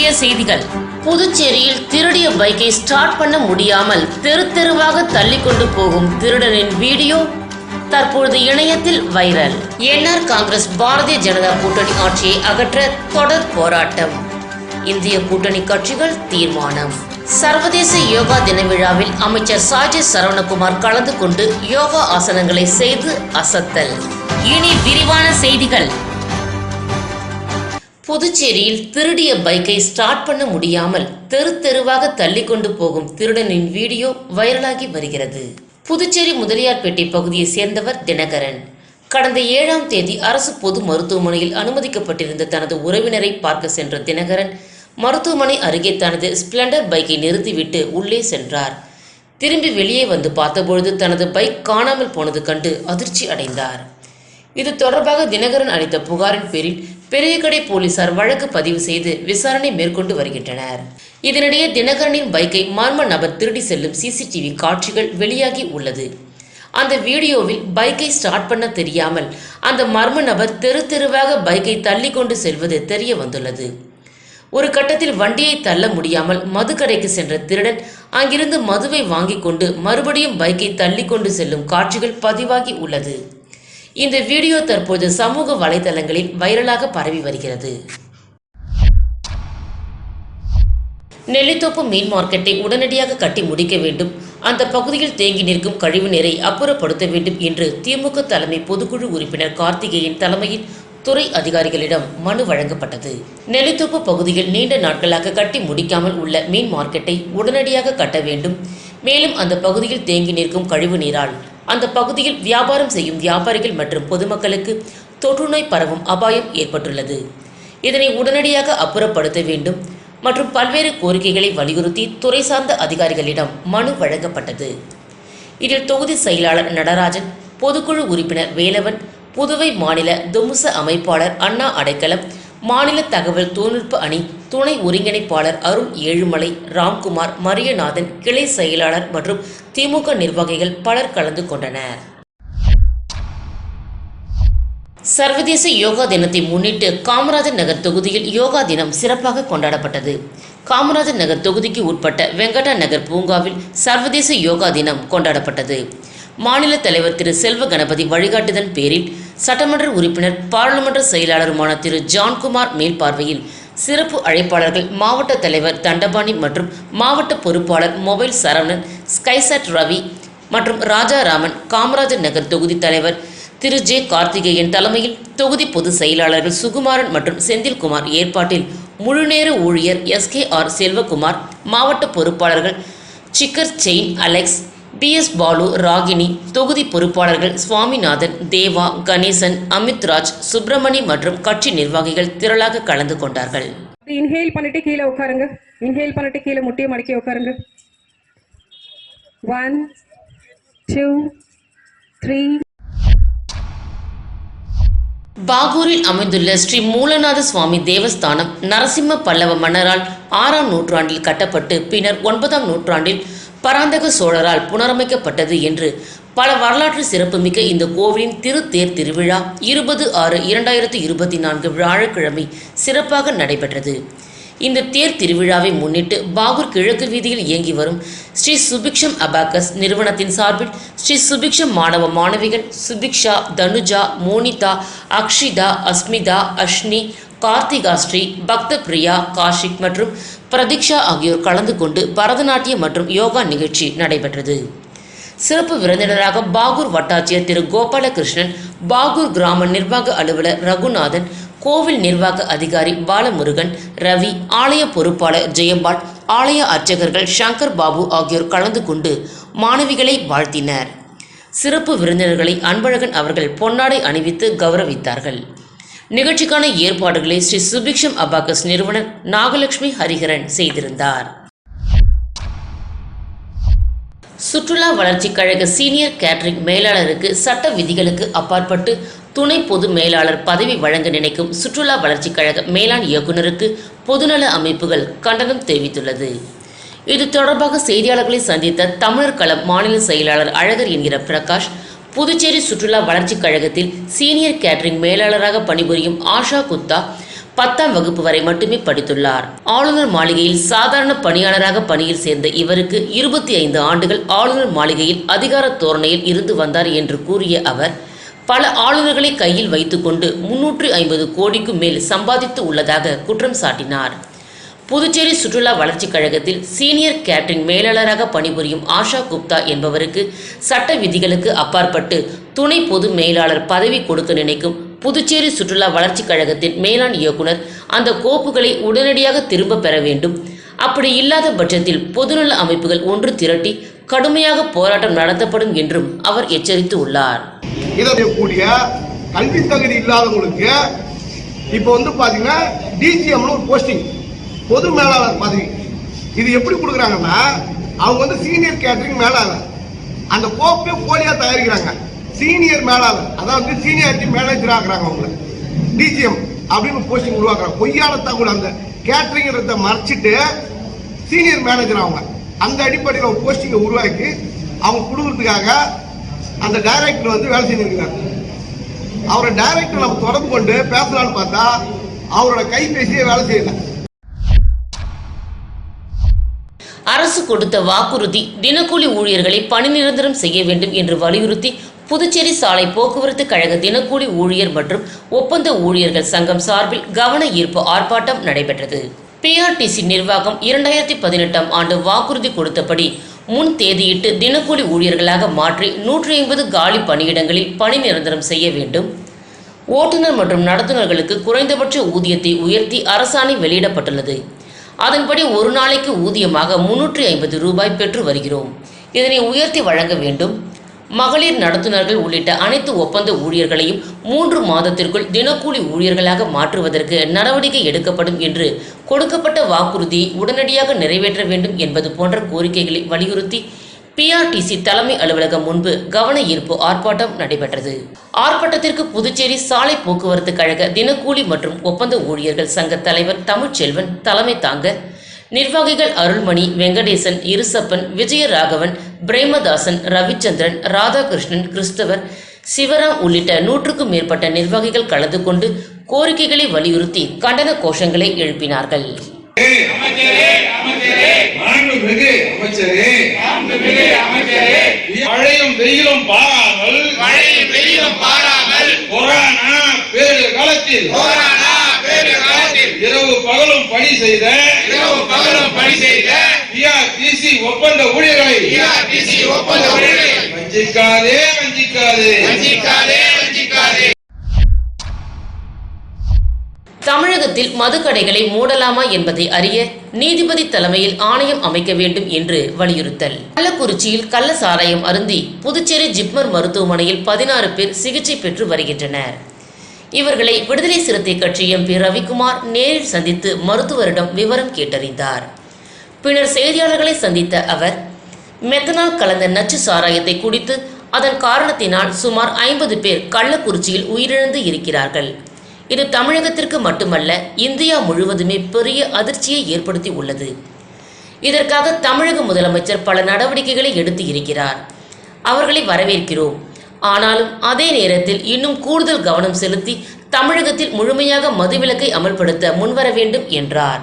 முக்கிய செய்திகள். புதுச்சேரியில் திருடிய பைக்கை ஸ்டார்ட் பண்ண முடியாமல் தெரு தெருவாக தள்ளிக்கொண்டு போகும் திருடனின் வீடியோ தற்பொழுது இணையத்தில் viral. NR Congress Bharatiya Janata கூட்டணி ஆட்சியை அகற்ற தொடர் போராட்டம். இந்திய கூட்டணி கட்சிகள் தீர்மானம். சர்வதேச யோகா தின விழாவில் அமைச்சர் சாஜி சரவணகுமார் கலந்து கொண்டு யோகா ஆசனங்களை செய்து அசத்தல். இனி விரிவான செய்திகள். புதுச்சேரியில் திருடிய பைக்கை ஸ்டார்ட் பண்ண முடியாமல் தெரு தெருவாக தள்ளி கொண்டு போகும் திருடனின் வீடியோ வைரலாகி வருகிறது. புதுச்சேரி முதலியார்பேட்டை பகுதியை சேர்ந்தவர் தினகரன். கடந்த ஏழாம் தேதி அரசு பொது மருத்துவமனையில் அனுமதிக்கப்பட்டிருந்த தனது உறவினரை பார்க்க சென்ற தினகரன் மருத்துவமனை அருகே தனது ஸ்பிளண்டர் பைக்கை நிறுத்திவிட்டு உள்ளே சென்றார். திரும்பி வெளியே வந்து பார்த்தபொழுது தனது பைக் காணாமல் போனது கண்டு அதிர்ச்சி அடைந்தார். இது தொடர்பாக தினகரன் அளித்த புகாரின் பேரில் பெரியகடை போலீசார் வழக்கு பதிவு செய்து விசாரணை மேற்கொண்டு வருகின்றனர். இதனிடையே தினகரனின் பைக்கை மர்ம நபர் திருடி செல்லும் சிசிடிவி காட்சிகள் வெளியாகி உள்ளது. அந்த வீடியோவில் பைக்கை ஸ்டார்ட் பண்ண தெரியாமல் அந்த மர்ம நபர் தெரு தெருவாக பைக்கை தள்ளி கொண்டு செல்வது தெரிய வந்துள்ளது. ஒரு கட்டத்தில் வண்டியை தள்ள முடியாமல் மதுக்கடைக்கு சென்ற திருடன் அங்கிருந்து மதுவை வாங்கிக் கொண்டு மறுபடியும் பைக்கை தள்ளி கொண்டு செல்லும் காட்சிகள் பதிவாகி உள்ளது. இந்த வீடியோ தற்போது சமூக வலைதளங்களில் வைரலாக பரவி வருகிறது. நெல்லித்தோப்பு மீன் மார்க்கெட்டை உடனடியாக கட்டி முடிக்க வேண்டும். அந்த பகுதியில் தேங்கி நிற்கும் கழிவு நீரை அப்புறப்படுத்த வேண்டும் என்று திமுக தலைமை பொதுக்குழு உறுப்பினர் கார்த்திகேயன் தலைமையில் துறை அதிகாரிகளிடம் மனு வழங்கப்பட்டது. நெல்லித்தோப்பு பகுதியில் நீண்ட நாட்களாக கட்டி முடிக்காமல் உள்ள மீன் மார்க்கெட்டை உடனடியாக கட்ட வேண்டும். மேலும் அந்த பகுதியில் தேங்கி நிற்கும் கழிவு நீரால் அந்த பகுதியில் வியாபாரம் செய்யும் வியாபாரிகள் மற்றும் பொதுமக்களுக்கு தொற்றுநோய் பரவும் அபாயம் ஏற்பட்டுள்ளது. இதனை உடனடியாக அப்புறப்படுத்த வேண்டும் மற்றும் பல்வேறு கோரிக்கைகளை வலியுறுத்தி துறை சார்ந்த அதிகாரிகளிடம் மனு வழங்கப்பட்டது. இதில் தொகுதி செயலாளர் நடராஜன் பொதுக்குழு உறுப்பினர் வேலவன் புதுவை மாநில துமுச அமைப்பாளர் அண்ணா அடைக்கலம் மாநில தகவல் தொழில்நுட்ப அணி துணை ஒருங்கிணைப்பாளர் அருண் ஏழுமலை ராம்குமார் மரியநாதன் கிளை செயலாளர் மற்றும் திமுக நிர்வாகிகள் பலர் கலந்து கொண்டனர். சர்வதேச யோகா தினத்தை முன்னிட்டு காமராஜர் நகர் தொகுதியில் யோகா தினம் சிறப்பாக கொண்டாடப்பட்டது. காமராஜர் நகர் தொகுதிக்கு உட்பட்ட வெங்கடா நகர் பூங்காவில் சர்வதேச யோகா தினம் கொண்டாடப்பட்டது. மாநில தலைவர் திரு செல்வ கணபதி வழிகாட்டுதல் பேரில் சட்டமன்ற உறுப்பினர் பாராளுமன்ற செயலாளருமான திரு ஜான்குமார் மேல்பார்வையில் சிறப்பு அழைப்பாளர்கள் மாவட்ட தலைவர் தண்டபாணி மற்றும் மாவட்ட பொறுப்பாளர் மொபைல் சரவணன் ஸ்கைசட் ரவி மற்றும் ராஜாராமன் காமராஜர் நகர் தொகுதி தலைவர் திரு ஜே கார்த்திகேயன் தலைமையில் தொகுதி பொதுச் செயலாளர்கள் சுகுமாரன் மற்றும் செந்தில்குமார் ஏற்பாட்டில் முழுநேர ஊழியர் எஸ்கே ஆர் செல்வகுமார் மாவட்ட பொறுப்பாளர்கள் சிக்கர் chain Alex P S Balu Ragini தொகுதி பொறுப்பாளர்கள் சுவாமிநாதன் தேவா கணேசன் அமித்ராஜ் சுப்பிரமணி மற்றும் கட்சி நிர்வாகிகள் திரளாக கலந்து கொண்டார்கள். இன்ஹேல் பண்ணிட்டு கீழே உட்காருங்க. இன்ஹேல் பண்ணிட்டு கீழே முட்டியை மடக்கி உட்காருங்க. ஒன் டூ த்ரீ பாகூரில் அமைந்துள்ள ஸ்ரீ மூலநாத சுவாமி தேவஸ்தானம் நரசிம்ம பல்லவ மன்னரால் ஆறாம் நூற்றாண்டில் கட்டப்பட்டு பின்னர் ஒன்பதாம் நூற்றாண்டில் பராந்தக சோழரால் புனரமைக்கப்பட்டது என்று பல வரலாற்று சிறப்புமிக்க இந்த கோவிலின் திருத்தேர் திருவிழா இருபது ஆறு இரண்டாயிரத்தி இருபத்தி நான்கு வியாழக்கிழமை சிறப்பாக நடைபெற்றது. இந்த தேர் திருவிழாவை முன்னிட்டு பாகூர் கிழக்கு வீதியில் இயங்கி வரும் ஸ்ரீ சுபிக்ஷம் அபாக்கஸ் நிறுவனத்தின் சார்பில் ஸ்ரீ சுபிக்ஷம் மாணவ மாணவிகள் சுபிக்ஷா தனுஜா மோனிதா அக்ஷிதா அஸ்மிதா அஷ்னி கார்த்திகா ஸ்ரீ பக்த பிரியா காஷிக் மற்றும் பிரதீக்ஷா ஆகியோர் கலந்து கொண்டு பரதநாட்டியம் மற்றும் யோகா நிகழ்ச்சி நடைபெற்றது. சிறப்பு விருந்தினராக பாகூர் வட்டாட்சியர் திரு கோபாலகிருஷ்ணன் பாகூர் கிராம நிர்வாக அலுவலர் ரகுநாதன் கோவில் நிர்வாக அதிகாரி பாலமுருகன் ரவி ஆலய பொறுப்பாளர் ஜெயம்பால் ஆலய அர்ச்சகர்கள் சங்கர் பாபு ஆகியோர் கலந்து கொண்டு மாணவிகளை வாழ்த்தினர். சிறப்பு விருந்தினர்களை அன்பழகன் அவர்கள் பொன்னாடை அணிவித்து கௌரவித்தார்கள். நிகழ்ச்சிக்கான ஏற்பாடுகளை ஸ்ரீ சுபிக்ஷம் அபாகஸ் நிறுவனர் நாகலட்சுமி ஹரிஹரன் செய்திருந்தார். சுற்றுலா வளர்ச்சிக் கழக சீனியர் கேட்டரிங் மேலாளருக்கு சட்ட விதிகளுக்கு அப்பாற்பட்டு துணை பொது மேலாளர் பதவி வழங்க நினைக்கும் சுற்றுலா வளர்ச்சிக் கழக மேலாண் இயக்குநருக்கு பொதுநல அமைப்புகள் கண்டனம் தெரிவித்துள்ளது. இது தொடர்பாக செய்தியாளர்களை சந்தித்த தமிழர் களம் மாநில செயலாளர் அழகர் என்கிற பிரகாஷ் புதுச்சேரி சுற்றுலா வளர்ச்சிக் கழகத்தில் சீனியர் கேட்டரிங் மேலாளராக பணிபுரியும் ஆஷா குப்தா பத்தாம் வகுப்பு வரை மட்டுமே படித்துள்ளார். ஆளுநர் மாளிகையில் சாதாரண பணியாளராக பணியில் சேர்ந்த இவருக்கு இருபத்தி ஐந்து ஆண்டுகள் ஆளுநர் மாளிகையில் அதிகார தோரணையில் இருந்து வந்தார் என்று கூறிய அவர் பல ஆளுநர்களை கையில் வைத்துக்கொண்டு முன்னூற்றி ஐம்பது கோடிக்கும் மேல் சம்பாதித்து உள்ளதாக குற்றம் சாட்டினார். புதுச்சேரி சுற்றுலா வளர்ச்சிக் கழகத்தில் சீனியர் கேட்டரிங் மேலாளராக பணிபுரியும் ஆஷா குப்தா என்பவருக்கு சட்ட விதிகளுக்கு அப்பாற்பட்டு துணை பொது மேலாளர் பதவி கொடுக்க நினைக்கும் புதுச்சேரி சுற்றுலா வளர்ச்சிக் கழகத்தின் மேலாண் இயக்குனர் அந்த கோப்புகளை உடனடியாக திரும்ப பெற வேண்டும். அப்படி இல்லாத பட்சத்தில் பொதுநல அமைப்புகள் ஒன்று திரட்டி கடுமையாக போராட்டம் நடத்தப்படும் என்றும் அவர் எச்சரித்து உள்ளார் கூடிய கல்வி தகுதி இல்லாதவங்களுக்கு இப்போ வந்து பாத்தீங்கன்னா டிஜிஎம்னு ஒரு போஸ்டிங் பொது மேலாளர் பதவி இது எப்படி கொடுக்குறாங்கன்னா அவங்க வந்து சீனியர் கேட்டரிங் மேலாளர். அந்த கோப்பே போலியா தயாரிக்கிறாங்க. சீனியர் மேலாளர். அதாவது சீனியாரிட்டி மேனேஜர் ஆக்குறாங்க அவங்கள. டிஜிஎம் அப்படின்னு போஸ்டிங் உருவாக்குறாங்க. பொய்யான கூட அந்த கேட்டரிங்கிறத மறைச்சிட்டு சீனியர் மேனேஜர் அவங்க. அந்த அடிப்படையில் ஒரு போஸ்டிங்கை உருவாக்கி அவங்க கொடுக்கறதுக்காக அந்த டைரக்டர் வந்து வேலை செஞ்சிருக்கிறார் அவரை டைரக்டர் நம்ம தொடர்பு கொண்டு பேசலாம்னு பார்த்தா அவரோட கைபேசியே வேலை செய்யலை. அரசு கொடுத்த வாக்குறுதி தினக்கூலி ஊழியர்களை பணி நிரந்தரம் செய்ய வேண்டும் என்று வலியுறுத்தி புதுச்சேரி சாலை போக்குவரத்து கழக தினக்கூலி ஊழியர் மற்றும் ஒப்பந்த ஊழியர்கள் சங்கம் சார்பில் கவன ஈர்ப்பு ஆர்ப்பாட்டம் நடைபெற்றது. பிஆர்டிசி நிர்வாகம் இரண்டாயிரத்தி பதினெட்டாம் ஆண்டு வாக்குறுதி கொடுத்தபடி முன் தேதியிட்டு தினக்கூலி ஊழியர்களாக மாற்றி நூற்றி ஐம்பது காலி பணியிடங்களில் பணி நிரந்தரம் செய்ய வேண்டும். ஓட்டுநர் மற்றும் நடத்துனர்களுக்கு குறைந்தபட்ச ஊதியத்தை உயர்த்தி அரசாணை வெளியிடப்பட்டுள்ளது. அதன்படி ஒரு நாளைக்கு ஊதியமாக முன்னூற்றி ஐம்பது ரூபாய் பெற்று வருகிறோம். இதனை உயர்த்தி வழங்க வேண்டும். மகளிர் நடத்துனர்கள் உள்ளிட்ட அனைத்து ஒப்பந்த ஊழியர்களையும் மூன்று மாதத்திற்குள் தினக்கூலி ஊழியர்களாக மாற்றுவதற்கு நடவடிக்கை எடுக்கப்படும் என்று கொடுக்கப்பட்ட வாக்குறுதியை உடனடியாக நிறைவேற்ற வேண்டும் என்பது போன்ற கோரிக்கைகளை வலியுறுத்தி பிஆர்டிசி தலைமை அலுவலகம் முன்பு கவன ஈர்ப்பு ஆர்ப்பாட்டம் நடைபெற்றது. ஆர்ப்பாட்டத்திற்கு புதுச்சேரி சாலை போக்குவரத்து கழக தினக்கூலி மற்றும் ஒப்பந்த ஊழியர்கள் சங்க தலைவர் தமிழ்ச்செல்வன் தலைமை தாங்க நிர்வாகிகள் அருள்மணி வெங்கடேசன் இருசப்பன் விஜயராகவன் பிரேமதாசன் ரவிச்சந்திரன் ராதாகிருஷ்ணன் கிறிஸ்தவர் சிவராம் உள்ளிட்ட நூற்றுக்கும் மேற்பட்ட நிர்வாகிகள் கலந்து கொண்டு கோரிக்கைகளை வலியுறுத்தி கண்டன கோஷங்களை எழுப்பினார்கள். மாண்புமிகு அமைச்சரே மழையும் வெயிலும் பாராமல் மழையும் வெயிலும் பாராமல் கொரோனா பேரு காலத்தில் கொரோனா பேரு காலத்தில் இரவு பகலும் பணி செய்த இரவு பகலும் பணி செய்த பிஆர்டிசி ஒப்பந்த ஊழியர்களை பிஆர்டிசி ஒப்பந்த ஊழியர்களை வஞ்சிக்காதே வஞ்சிக்காதே. வஞ்சிக்காதே. தமிழகத்தில் மதுக்கடைகளை மூடலாமா என்பதை அறிய நீதிபதி தலைமையில் ஆணையம் அமைக்க வேண்டும் என்று வலியுறுத்தல். கள்ளக்குறிச்சியில் கள்ள சாராயம் அருந்தி புதுச்சேரி ஜிப்மர் மருத்துவமனையில் பதினாறு பேர் சிகிச்சை பெற்று வருகின்றனர். இவர்களை விடுதலை சிறுத்தை கட்சி எம்பி ரவிக்குமார் நேரில் சந்தித்து மருத்துவரிடம் விவரம் கேட்டறிந்தார். பின்னர் செய்தியாளர்களை சந்தித்த அவர் மெத்தனால் கலந்த நச்சு சாராயத்தை குடித்து அதன் காரணத்தினால் சுமார் ஐம்பது பேர் கள்ளக்குறிச்சியில் உயிரிழந்து இருக்கிறார்கள். இது தமிழகத்திற்கு மட்டுமல்ல இந்தியா முழுவதுமே பெரிய அதிர்ச்சியை ஏற்படுத்தி உள்ளது. இதற்காக தமிழக முதலமைச்சர் பல நடவடிக்கைகளை எடுத்து இருக்கிறார். அவர்களை வரவேற்கிறோம். ஆனாலும் அதே நேரத்தில் இன்னும் கூடுதல் கவனம் செலுத்தி தமிழகத்தில் முழுமையாக மதுவிலக்கை அமல்படுத்த முன்வர வேண்டும் என்றார்.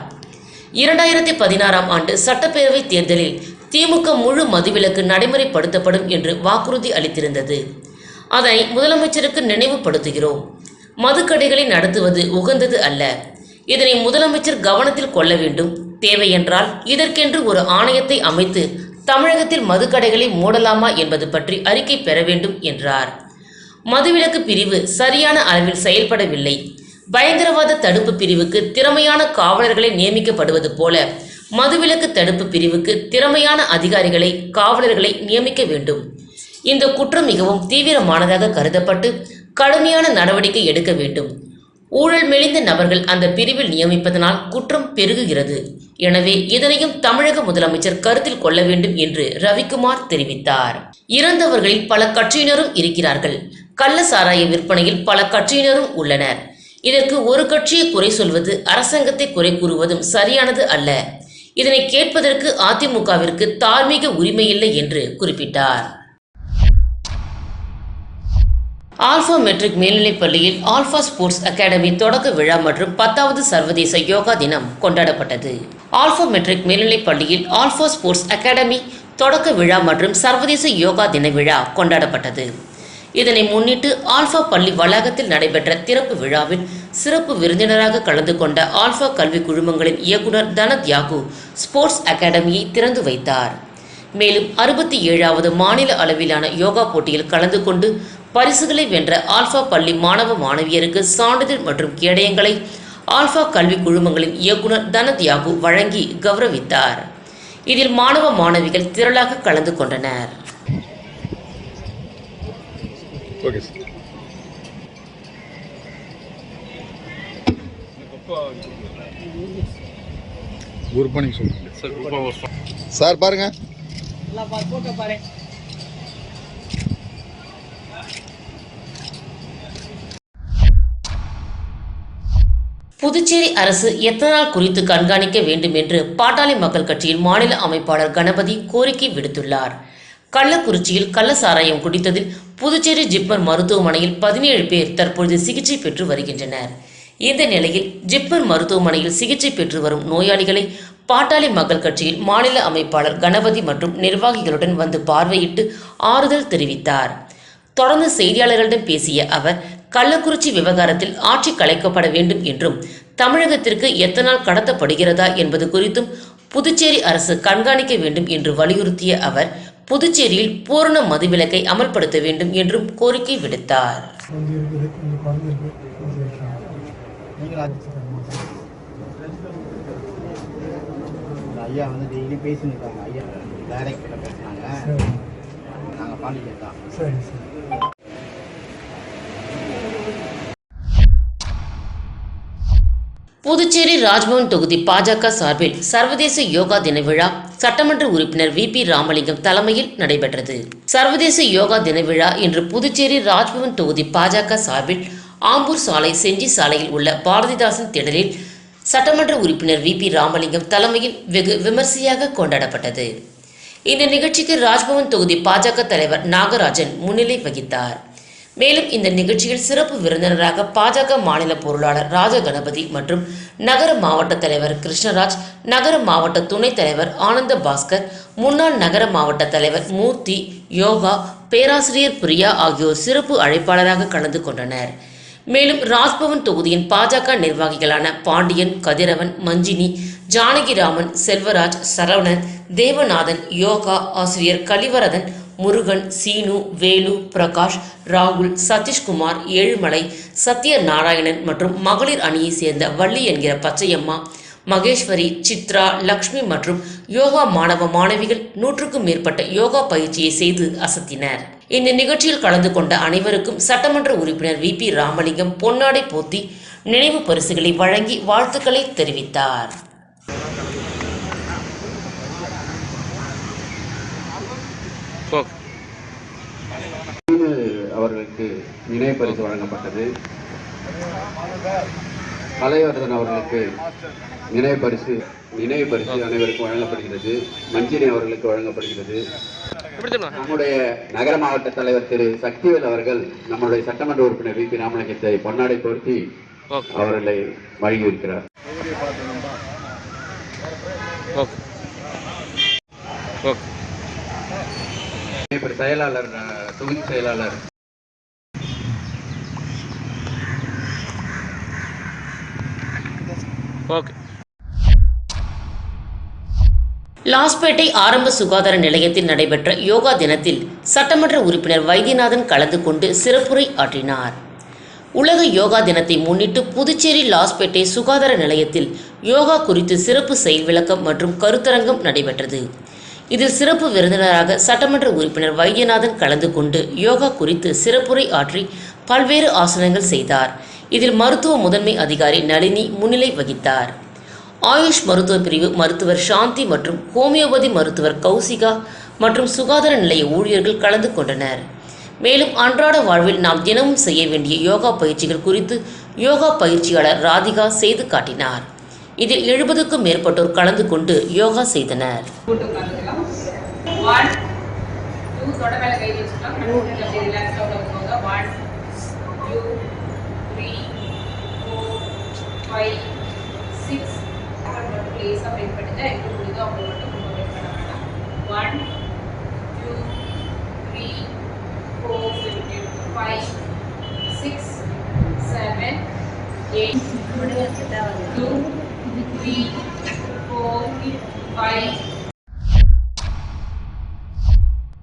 இரண்டாயிரத்தி பதினாறாம் ஆண்டு சட்டப்பேரவை தேர்தலில் திமுக முழு மதுவிலக்கு நடைமுறைப்படுத்தப்படும் என்று வாக்குறுதி அளித்திருந்தது. அதனை முதலமைச்சருக்கு நினைவுபடுத்துகிறோம். மதுக்கடைகளை நடத்துவது உகந்தது அல்ல. இதனை முதலமைச்சர் கவனத்தில் கொள்ள வேண்டும். தேவையென்றால் இதற்கென்று ஒரு ஆணையத்தை அமைத்து தமிழகத்தில் மதுக்கடைகளை மூடலாமா என்பது பற்றி அறிக்கை பெற வேண்டும் என்றார். மதுவிலக்கு பிரிவு சரியான அளவில் செயல்படவில்லை. பயங்கரவாத தடுப்பு பிரிவுக்கு திறமையான காவலர்களை நியமிக்கப்படுவது போல மதுவிலக்கு தடுப்பு பிரிவுக்கு திறமையான அதிகாரிகளை காவலர்களை நியமிக்க வேண்டும். இந்த குற்றம் மிகவும் தீவிரமானதாக கருதப்பட்டு கடுமையான நடவடிக்கை எடுக்க வேண்டும். ஊழல் மெலிந்த நபர்கள் அந்த பிரிவில் நியமிப்பதனால் குற்றம் பெருகுகிறது. எனவே இதனையும் தமிழக முதலமைச்சர் கருத்தில் கொள்ள வேண்டும் என்று ரவிக்குமார் தெரிவித்தார். இறந்தவர்களில் பல கட்சியினரும் இருக்கிறார்கள். கள்ள சாராய விற்பனையில் பல கட்சியினரும் உள்ளனர். இதற்கு ஒரு கட்சியை குறை சொல்வது அரசாங்கத்தை குறை கூறுவதும் சரியானது அல்ல. இதனை கேட்பதற்கு அதிமுகவிற்கு தார்மீக உரிமையில்லை என்று குறிப்பிட்டார். ஆல்பா மெட்ரிக் மேல்நிலைப் பள்ளியில் ஆல்பா ஸ்போர்ட்ஸ் அகாடமி தொடக்க விழா மற்றும் பத்தாவது சர்வதேச யோகா தினம் கொண்டாடப்பட்டது. ஆல்பா மெட்ரிக் மேல்நிலைப் பள்ளியில் ஆல்பா ஸ்போர்ட்ஸ் அகாடமி தொடக்க விழா மற்றும் சர்வதேச யோகா தின விழா கொண்டாடப்பட்டது. இதனை முன்னிட்டு ஆல்பா பள்ளி வளாகத்தில் நடைபெற்ற திறப்பு விழாவில் சிறப்பு விருந்தினராக கலந்து கொண்ட ஆல்பா கல்வி குழுமங்களின் இயக்குனர் தனத் யாகு ஸ்போர்ட்ஸ் அகாடமியை திறந்து வைத்தார். மேலும் அறுபத்தி ஏழாவது மாநில அளவிலான யோகா போட்டியில் கலந்து கொண்டு பரிசுகளை வென்ற ஆல்பா பள்ளி மாணவ மாணவியருக்கு சான்றிதழ் மற்றும் கேடயங்களை ஆல்பா கல்வி குழுமங்களின் இயக்குனர் யாகு வழங்கி கௌரவித்தார். இதில் மாணவ மாணவிகள் திரளாக கலந்து கொண்டனர். Okay sir. குரூப் நல்லா சொல்லுங்க போட்ட பாரு. புதுச்சேரி அரசு எத்தனால் குறித்து கண்காணிக்க வேண்டும் என்று பாட்டாளி மக்கள் கட்சியின் மாநில அமைப்பாளர் கணபதி கோரிக்கை விடுத்துள்ளார். கள்ளக்குறிச்சியில் கள்ள சாராயம் குடித்ததில் புதுச்சேரி ஜிப்மர் மருத்துவமனையில் பதினேழு பேர் தற்பொழுது சிகிச்சை பெற்று வருகின்றனர். இந்த நிலையில் ஜிப்மர் மருத்துவமனையில் சிகிச்சை பெற்று வரும் நோயாளிகளை பாட்டாளி மக்கள் கட்சியின் மாநில அமைப்பாளர் கணபதி மற்றும் நிர்வாகிகளுடன் வந்து பார்வையிட்டு ஆறுதல் தெரிவித்தார். தொடர்ந்து செய்தியாளர்களிடம் பேசிய அவர் கள்ளக்குறிச்சி விவகாரத்தில் ஆட்சி கலைக்கப்பட வேண்டும் என்றும் தமிழகத்திற்கு எத்தனால் கடத்தப்படுகிறதா என்பது குறித்தும் புதுச்சேரி அரசு கண்காணிக்க வேண்டும் என்று வலியுறுத்திய அவர் புதுச்சேரியில் பூரண மதுவிலக்கை அமல்படுத்த வேண்டும் என்றும் கோரிக்கை விடுத்தார். ஐயா வந்து டெய்லி பேசின்னு இருக்காங்க ஐயா டைரக்டர்கிட்ட பேசினாங்க. நாங்கள் பாண்டிச்சேரி தான். சரி சரி. புதுச்சேரி ராஜ்பவன் தொகுதி பாஜக சார்பில் சர்வதேச யோகா தின விழா சட்டமன்ற உறுப்பினர் வி பி ராமலிங்கம் தலைமையில் நடைபெற்றது. சர்வதேச யோகா தின விழா இன்று புதுச்சேரி ராஜ்பவன் தொகுதி பாஜக சார்பில் ஆம்பூர் சாலை செஞ்சி சாலையில் உள்ள பாரதிதாசன் திடலில் சட்டமன்ற உறுப்பினர் வி பி ராமலிங்கம் தலைமையில் வெகு விமர்சையாக கொண்டாடப்பட்டது. இந்த நிகழ்ச்சிக்கு ராஜ்பவன் தொகுதி பாஜக தலைவர் நாகராஜன் முன்னிலை வகித்தார். மேலும் இந்த நிகழ்ச்சியில் சிறப்பு விருந்தினராக பாஜக மாநில பொருளாளர் ராஜகணபதி மற்றும் நகர மாவட்ட தலைவர் கிருஷ்ணராஜ் நகர மாவட்ட துணைத் தலைவர் ஆனந்த பாஸ்கர் முன்னாள் நகர மாவட்ட தலைவர் மூர்த்தி யோகா பேராசிரியர் பிரியா ஆகியோர் சிறப்பு அழைப்பாளராக கலந்து கொண்டனர். மேலும் ராஜ்பவன் தொகுதியின் பாஜக நிர்வாகிகளான பாண்டியன் கதிரவன் மஞ்சினி ஜானகிராமன் செல்வராஜ் சரவணன் தேவநாதன் யோகா ஆசிரியர் கலிவரதன் முருகன் சீனு வேலு பிரகாஷ் ராகுல் சதீஷ்குமார் ஏழுமலை சத்யநாராயணன் மற்றும் மகளிர் அணியைச் சேர்ந்த வள்ளி என்கிற பச்சையம்மா மகேஸ்வரி சித்ரா லக்ஷ்மி மற்றும் யோகா மாணவ மாணவிகள் நூற்றுக்கும் மேற்பட்ட யோகா பயிற்சியை செய்து அசத்தினர். இந்த நிகழ்ச்சியில் கலந்து கொண்ட அனைவருக்கும் சட்டமன்ற உறுப்பினர் வி பி ராமலிங்கம் பொன்னாடை போத்தி நினைவு பரிசுகளை வழங்கி வாழ்த்துக்களை தெரிவித்தார். அவர்களுக்கு நினைவு பரிசு வழங்கப்பட்டது. கலைவர்தன் அவர்களுக்கு நினைவு பரிசு நினைவு பரிசு அனைவருக்கும் வழங்கப்படுகிறது. மஞ்சினி அவர்களுக்கு வழங்கப்படுகிறது. நம்முடைய நகர மாவட்ட தலைவர் திரு சக்திவேல் அவர்கள் நம்முடைய சட்டமன்ற உறுப்பினர் வி பி ராமலிங்கத்தை பொன்னாடை பொருத்தி அவர்களை வழங்கியிருக்கிறார். செயலாளர் தொகுதி செயலாளர். லாஸ்பேட்டை ஆரம்ப சுகாதார நிலையத்தில் நடைபெற்ற யோகா தினத்தில் சட்டமன்ற உறுப்பினர் வைத்தியநாதன் கலந்து கொண்டு சிறப்புரை ஆற்றினார். உலக யோகா தினத்தை முன்னிட்டு புதுச்சேரி லாஸ்பேட்டை சுகாதார நிலையத்தில் யோகா குறித்து சிறப்பு செயல் விளக்கம் மற்றும் கருத்தரங்கம் நடைபெற்றது. இதில் சிறப்பு விருந்தினராக சட்டமன்ற உறுப்பினர் வைத்தியநாதன் கலந்து கொண்டு யோகா குறித்து சிறப்புரை ஆற்றி பல்வேறு ஆசனங்கள் செய்தார். இதில் மருத்துவ முதன்மை அதிகாரி நளினி முன்னிலை வகித்தார். ஆயுஷ் மருத்துவ பிரிவு மருத்துவர் சாந்தி மற்றும் ஹோமியோபதி மருத்துவர் கௌசிகா மற்றும் சுகாதார நிலைய ஊழியர்கள் கலந்து கொண்டனர். மேலும் அன்றாட வாழ்வில் நாம் தினமும் செய்ய வேண்டிய யோகா பயிற்சிகள் குறித்து யோகா பயிற்சியாளர் ராதிகா செய்து காட்டினார். இதில் எழுபதுக்கும் மேற்பட்டோர் கலந்து கொண்டு யோகா செய்தனர். Five. லேஸாக மட்டும் லேசாக பண்ணுங்க எங்கே முடியுதோ அவங்க மட்டும் ரொம்ப பிரேக் பண்ண வேண்டாம். One two three four five six seven eight two three four five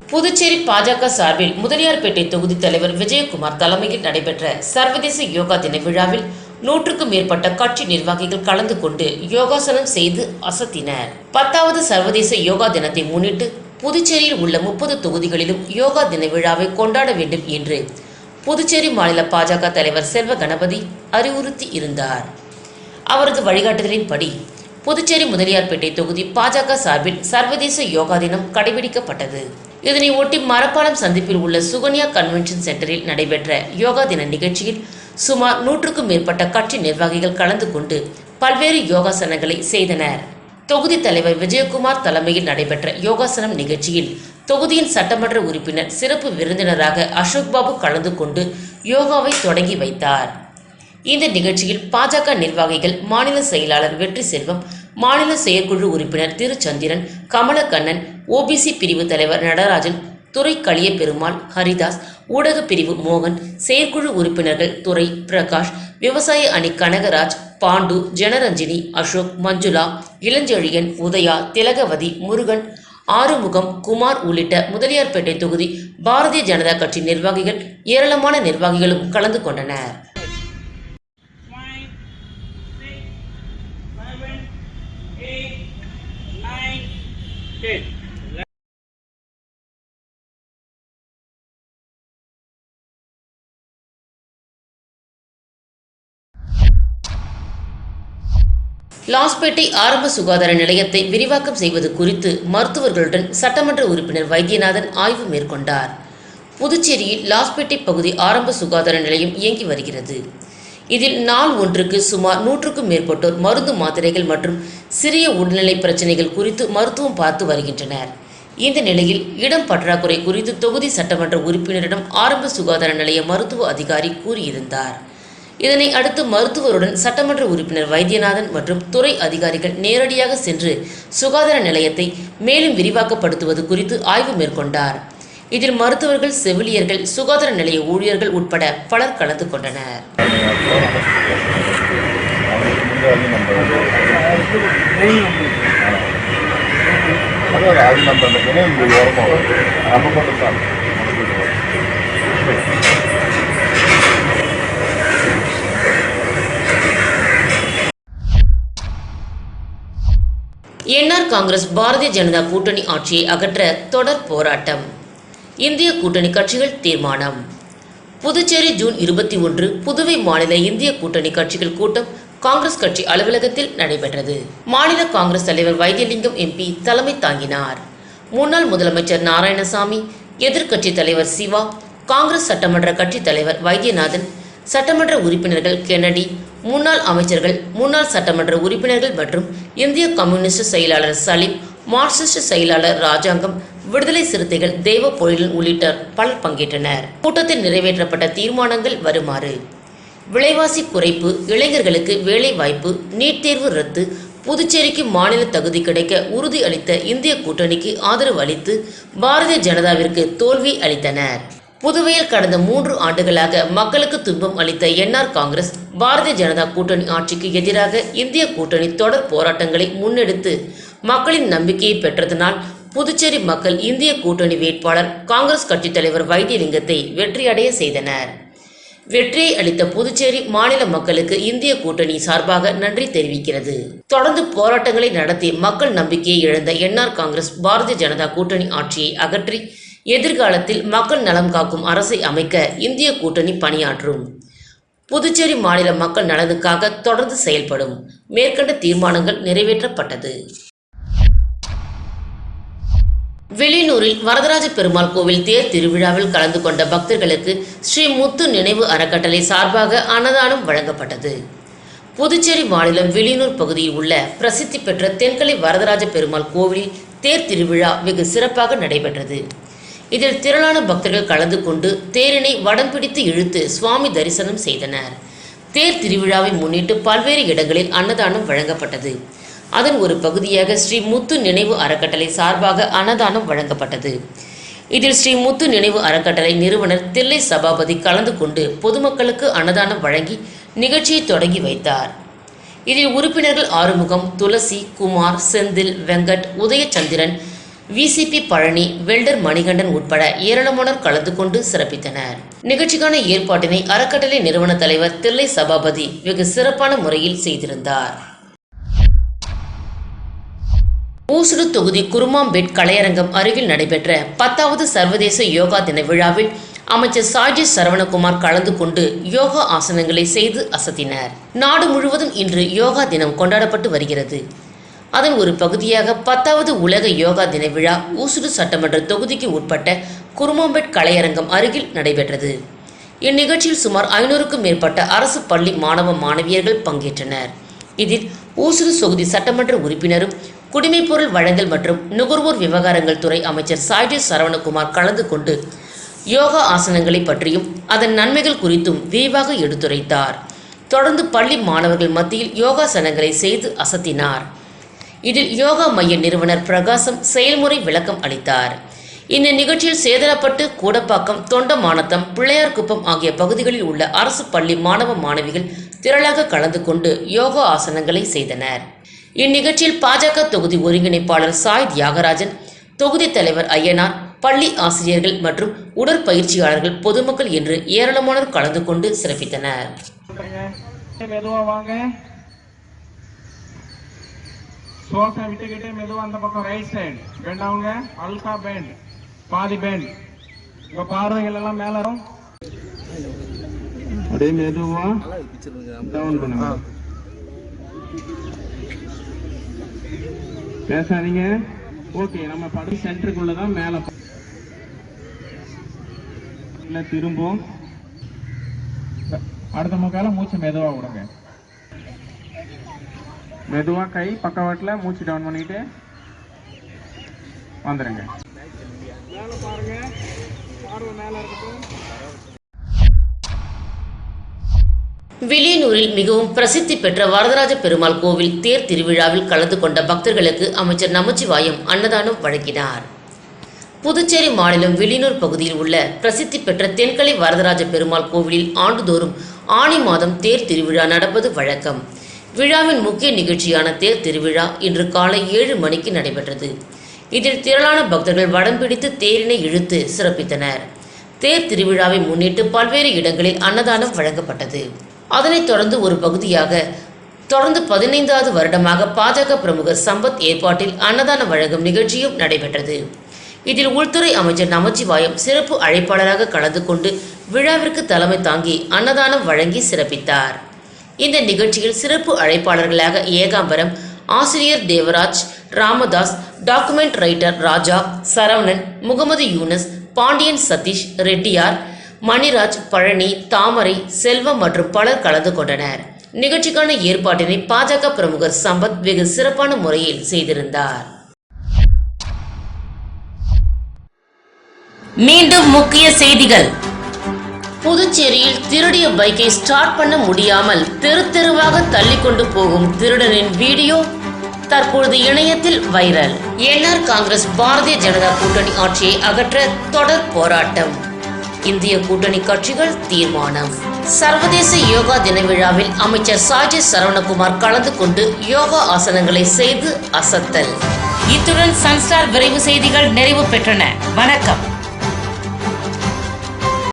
Puducherry பாஜக சார்பில் முதலியார்பேட்டை தொகுதி தலைவர் விஜயகுமார் தலைமையில் நடைபெற்ற சர்வதேச யோகா தின விழாவில் நூற்றுக்கும் மேற்பட்ட கட்சி நிர்வாகிகள் கலந்து கொண்டு யோகாசனம் செய்து அசத்தினர். பத்தாவது சர்வதேச யோகா தினத்தை முன்னிட்டு புதுச்சேரியில் உள்ள முப்பது தொகுதிகளிலும் யோகா தின விழாவை கொண்டாட வேண்டும் என்று புதுச்சேரி மாநில பாஜக தலைவர் செல்வ கணபதி அறிவுறுத்தி இருந்தார். அவரது வழிகாட்டுதலின்படி புதுச்சேரி முதலியார்பேட்டை தொகுதி பாஜக சார்பில் சர்வதேச யோகா தினம் கடைபிடிக்கப்பட்டது. இதனை ஒட்டி மரப்பாலம் சந்திப்பில் உள்ள சுகன்யா கன்வென்ஷன் சென்டரில் நடைபெற்ற யோகா தின நிகழ்ச்சியில் சுமார் நூற்றுக்கும் மேற்பட்ட கட்சி நிர்வாகிகள் கலந்து கொண்டு பல்வேறு யோகாசனங்களை செய்தனர். தொகுதி தலைவர் விஜயகுமார் தலைமையில் நடைபெற்ற யோகாசனம் நிகழ்ச்சியில் தொகுதியின் சட்டமன்ற உறுப்பினர் சிறப்பு விருந்தினராக அசோக் பாபு கலந்து கொண்டு யோகாவை தொடங்கி வைத்தார். இந்த நிகழ்ச்சியில் பாஜக நிர்வாகிகள் மாநில செயலாளர் வெற்றி செல்வம் மாநில செயற்குழு உறுப்பினர் திருச்சந்திரன் கமலக்கண்ணன் ஓபிசி பிரிவு தலைவர் நடராஜன் துறை களிய பெருமாள் ஹரிதாஸ் ஊடக பிரிவு மோகன் செயற்குழு உறுப்பினர்கள் துறை பிரகாஷ் விவசாய அணி கனகராஜ் பாண்டு ஜனரஞ்சினி அசோக் மஞ்சுளா இளஞ்செழியன் உதயா திலகவதி முருகன் ஆறுமுகம் குமார் உள்ளிட்ட முதலியார்பேட்டை தொகுதி பாரதிய ஜனதா கட்சி நிர்வாகிகள் ஏராளமான நிர்வாகிகளும் கலந்து கொண்டனர். Eight, லாஸ்பேட்டை ஆரம்ப சுகாதார நிலையத்தை விரிவாக்கம் செய்வது குறித்து மருத்துவர்களுடன் சட்டமன்ற உறுப்பினர் வைத்தியநாதன் ஆய்வு மேற்கொண்டார். புதுச்சேரியில் லாஸ்பேட்டை பகுதி ஆரம்ப சுகாதார நிலையம் இயங்கி வருகிறது. இதில் நாள் ஒன்றுக்கு சுமார் நூற்றுக்கும் மேற்பட்டோர் மருந்து மாத்திரைகள் மற்றும் சிறிய உடல்நிலை பிரச்சனைகள் குறித்து மருத்துவம் பார்த்து வருகின்றனர். இந்த நிலையில் இடம் பற்றாக்குறை குறித்து தொகுதி சட்டமன்ற உறுப்பினரிடம் ஆரம்ப சுகாதார நிலைய மருத்துவ அதிகாரி கூறியிருந்தார். இதனை அடுத்து மருத்துவருடன் சட்டமன்ற உறுப்பினர் வைத்தியநாதன் மற்றும் துறை அதிகாரிகள் நேரடியாக சென்று சுகாதார நிலையத்தை மேலும் விரிவாக்கப்படுத்துவது குறித்து ஆய்வு மேற்கொண்டார். இதில் மருத்துவர்கள் செவிலியர்கள் சுகாதார நிலைய ஊழியர்கள் உட்பட பலர் கலந்து கொண்டனர். அது நம்ம அந்த வினை ஓரமாக வரும் நம்ம மட்டும் தான் என்ஆர் காங்கிரஸ் பாரதிய ஜனதா கூட்டணி ஆட்சியை அகற்ற தொடர் போராட்டம். இந்திய கூட்டணி கட்சிகள் தீர்மானம். புதுச்சேரி ஜூன் இருபத்தி ஒன்று புதுவை மாநில இந்திய கூட்டணி கட்சிகள் கூட்டம் காங்கிரஸ் கட்சி அலுவலகத்தில் நடைபெற்றது. மாநில காங்கிரஸ் தலைவர் வைத்தியலிங்கம் எம்பி தலைமை தாங்கினார். முன்னாள் முதலமைச்சர் நாராயணசாமி எதிர்க்கட்சி தலைவர் சிவா காங்கிரஸ் சட்டமன்ற கட்சி தலைவர் வைத்தியநாதன் சட்டமன்ற உறுப்பினர்கள் கென்னடி முன்னாள் அமைச்சர்கள் முன்னாள் சட்டமன்ற உறுப்பினர்கள் மற்றும் இந்திய கம்யூனிஸ்ட் செயலாளர் சலீம் மார்க்சிஸ்ட் செயலாளர் ராஜாங்கம் விடுதலை சிறுத்தைகள் தெய்வ பொழிலன் உள்ளிட்ட பலர் பங்கேற்றனர். கூட்டத்தில் நிறைவேற்றப்பட்ட தீர்மானங்கள் வருமாறு. விலைவாசி குறைப்பு இளைஞர்களுக்கு வேலை வாய்ப்பு நீட் தேர்வு ரத்து புதுச்சேரிக்கு மாநில தகுதி கிடைக்க உறுதி அளித்த இந்திய கூட்டணிக்கு ஆதரவு அளித்து பாரதிய ஜனதாவிற்கு தோல்வி அளித்தனர். புதுவையில் கடந்த மூன்று ஆண்டுகளாக மக்களுக்கு துன்பம் அளித்த என்ஆர் காங்கிரஸ் பாரதிய ஜனதா கூட்டணி ஆட்சிக்கு எதிராக இந்திய கூட்டணி தொடர் போராட்டங்களை முன்னெடுத்து மக்களின் நம்பிக்கையை பெற்றதனால் புதுச்சேரி மக்கள் இந்திய கூட்டணி வேட்பாளர் காங்கிரஸ் கட்சித் தலைவர் வைத்தியலிங்கத்தை வெற்றியடைய செய்தனர். வெற்றியை அளித்த புதுச்சேரி மாநில மக்களுக்கு இந்திய கூட்டணி சார்பாக நன்றி தெரிவிக்கிறது. தொடர்ந்து போராட்டங்களை நடத்தி மக்கள் நம்பிக்கையை இழந்த என்ஆர் காங்கிரஸ் பாரதிய ஜனதா கூட்டணி ஆட்சியை அகற்றி எதிர்காலத்தில் மக்கள் நலம் காக்கும் அரசை அமைக்க இந்திய கூட்டணி பணியாற்றும். புதுச்சேரி மாநில மக்கள் நலனுக்காக தொடர்ந்து செயல்படும். மேற்கண்ட தீர்மானங்கள் நிறைவேற்றப்பட்டது. வெளியூரில் வரதராஜ பெருமாள் கோவில் தேர் திருவிழாவில் கலந்து கொண்ட பக்தர்களுக்கு ஸ்ரீ முத்து நினைவு அறக்கட்டளை சார்பாக அன்னதானம் வழங்கப்பட்டது. புதுச்சேரி மாநிலம் வெளியூர் பகுதியில் உள்ள பிரசித்தி பெற்ற தென்கலை வரதராஜ பெருமாள் கோவிலில் தேர் திருவிழா வெகு சிறப்பாக நடைபெற்றது. இதில் திரளான பக்தர்கள் கலந்து கொண்டு தேரினை வடம் பிடித்து இழுத்து சுவாமி தரிசனம் செய்தனர். தேர் திருவிழாவை முன்னிட்டு பல்வேறு இடங்களில் அன்னதானம் வழங்கப்பட்டது. அதன் ஒரு பகுதியாக ஸ்ரீ முத்து நினைவு அறக்கட்டளை சார்பாக அன்னதானம் வழங்கப்பட்டது. இதில் ஸ்ரீ முத்து நினைவு அறக்கட்டளை நிறுவனர் தில்லை சபாபதி கலந்து கொண்டு பொதுமக்களுக்கு அன்னதானம் வழங்கி நிகழ்ச்சியை தொடங்கி வைத்தார். இதில் உறுப்பினர்கள் ஆறுமுகம் துளசி குமார் செந்தில் வெங்கட் உதயச்சந்திரன் விசிபி பழனி வெல்டர் மணிகண்டன் உட்பட ஏராளமானோர் கலந்து கொண்டு சிறப்பித்தனர். நிகழ்ச்சிக்கான ஏற்பாட்டினை அறக்கட்டளை நிறுவன தலைவர் தில்லை சபாபதி வெகு சிறப்பான முறையில் செய்திருந்தார். ஊசுடு தொகுதி குருமாம்பேட் கலையரங்கம் அருகில் நடைபெற்ற பத்தாவது சர்வதேச யோகா தின விழாவில் அமைச்சர் சாஜி சரவணகுமார் கலந்து கொண்டு யோகா ஆசனங்களை செய்து அசத்தினர். நாடு முழுவதும் இன்று யோகா தினம் கொண்டாடப்பட்டு வருகிறது. அதன் ஒரு பகுதியாக பத்தாவது உலக யோகா தின விழா ஊசுடு சட்டமன்ற தொகுதிக்கு உட்பட்ட குருமாம்பேட் கலையரங்கம் அருகில் நடைபெற்றது. இந்நிகழ்ச்சியில் சுமார் ஐநூறுக்கும் மேற்பட்ட அரசு பள்ளி மாணவ மாணவியர்கள் பங்கேற்றனர். இதில் ஊசுடு தொகுதி சட்டமன்ற உறுப்பினரும் குடிமைப்பொருள் வழங்கல் மற்றும் நுகர்வோர் விவகாரங்கள் துறை அமைச்சர் சாய்ஜி சரவணகுமார் கலந்து கொண்டு யோகா ஆசனங்களை பற்றியும் அதன் நன்மைகள் குறித்தும் விரிவாக எடுத்துரைத்தார். தொடர்ந்து பள்ளி மாணவர்கள் மத்தியில் யோகாசனங்களை செய்து அசத்தினார். இதில் யோகா மைய நிறுவனர் பிரகாசம் செயல்முறை விளக்கம் அளித்தார். இந்த நிகழ்ச்சியில் சேதனப்பட்டு கூடப்பாக்கம் தொண்டமானத்தம் பிள்ளையார்குப்பம் ஆகிய பகுதிகளில் உள்ள அரசு பள்ளி மாணவ மாணவிகள் திரளாக கலந்து கொண்டு யோகா ஆசனங்களை செய்தனர். இந்நிகழ்ச்சியில் பாஜக தொகுதி ஒருங்கிணைப்பாளர் சாய் தியாகராஜன் தொகுதி தலைவர் ஐயனார் பள்ளி ஆசிரியர்கள் மற்றும் உடற்பயிற்சியாளர்கள் பொதுமக்கள் என்று ஏராளமானோர் கலந்து கொண்டு சிறப்பித்தனர். மெதுவா விட்டுக்கிட்டு மெதுவாக அந்த பக்கம் ரைட் சைடு பெண்ட் அவங்க? அல்கா பெண்ட் பாதி பெண்ட் உங்க பார்வைகள் எல்லாம் மேலே வரும். அப்படியே மெதுவா டவுன் பண்ணுங்க. பேசாதீங்க. ஓகே நம்ம படம் சென்டருக்குள்ள தான் மேலே இல்லை திரும்பும் அடுத்த முக்கால மூச்சு மெதுவாக விடுங்க. மெதுவாக கை பக்கவாட்டில் மூச்சு டவுன் பண்ணிட்டு வந்துடுங்க மேலே பாருங்க பார்வை மேலே இருக்கட்டும் வில்லியனூரில் மிகவும் பிரசித்தி பெற்ற வரதராஜ பெருமாள் கோவில் தேர் திருவிழாவில் கலந்து கொண்ட பக்தர்களுக்கு அமைச்சர் நமச்சிவாயம் அன்னதானம் வழங்கினார். புதுச்சேரி மாநிலம் வில்லியனூர் பகுதியில் உள்ள பிரசித்தி பெற்ற தென்கலை வரதராஜ பெருமாள் கோவிலில் ஆண்டுதோறும் ஆனி மாதம் தேர் திருவிழா நடப்பது வழக்கம். விழாவின் முக்கிய நிகழ்ச்சியான தேர் திருவிழா இன்று காலை ஏழு மணிக்கு நடைபெற்றது. இதில் திரளான பக்தர்கள் வடம் பிடித்து தேரினை இழுத்து சிறப்பித்தனர். தேர் திருவிழாவை முன்னிட்டு பல்வேறு இடங்களில் அன்னதானம் வழங்கப்பட்டது. அதனைத் தொடர்ந்து ஒரு பகுதியாக தொடர்ந்து பதினைந்தாவது வருடமாக பாஜக பிரமுகர் சம்பத் ஏற்பாட்டில் அன்னதானம் வழங்கும் நிகழ்ச்சியும் நடைபெற்றது. இதில் உள்துறை அமைச்சர் நமச்சிவாயம் சிறப்பு அழைப்பாளராக கலந்து கொண்டு விழாவிற்கு தலைமை தாங்கி அன்னதானம் வழங்கி சிறப்பித்தார். இந்த நிகழ்ச்சியில் சிறப்பு அழைப்பாளர்களாக ஏகாம்பரம் ஆசிரியர் தேவராஜ் ராமதாஸ் டாக்குமெண்ட் ரைட்டர் ராஜா சரவணன் முகமது யூனஸ் பாண்டியன் சதீஷ் ரெட்டியார் மணிராஜ் பழனி தாமரை செல்வம் மற்றும் பலர் கலந்து கொண்டனர். நிகழ்ச்சிக்கான ஏற்பாட்டினை பாஜக பிரமுகர் சம்பத் வெகு சிறப்பான முறையில் செய்திருந்தார். மீண்டும் முக்கிய செய்திகள். புதுச்சேரியில் திருடிய பைக்கை ஸ்டார்ட் பண்ண முடியாமல் தெரு தெருவாக தள்ளி கொண்டு போகும் திருடனின் வீடியோ தற்பொழுது இணையத்தில் viral. NR Congress Bharatiya Janata கூட்டணி ஆட்சியை அகற்ற தொடர் போராட்டம். இந்திய கூட்டணி கட்சிகள் தீர்மானம். சர்வதேச யோகா தின விழாவில் அமைச்சர் சாஜி சரவணகுமார் கலந்து கொண்டு யோகா ஆசனங்களை செய்து அசத்தல். இத்துடன் சன்ஸ்டார் விரைவு செய்திகள் நிறைவு பெற்றன. வணக்கம்.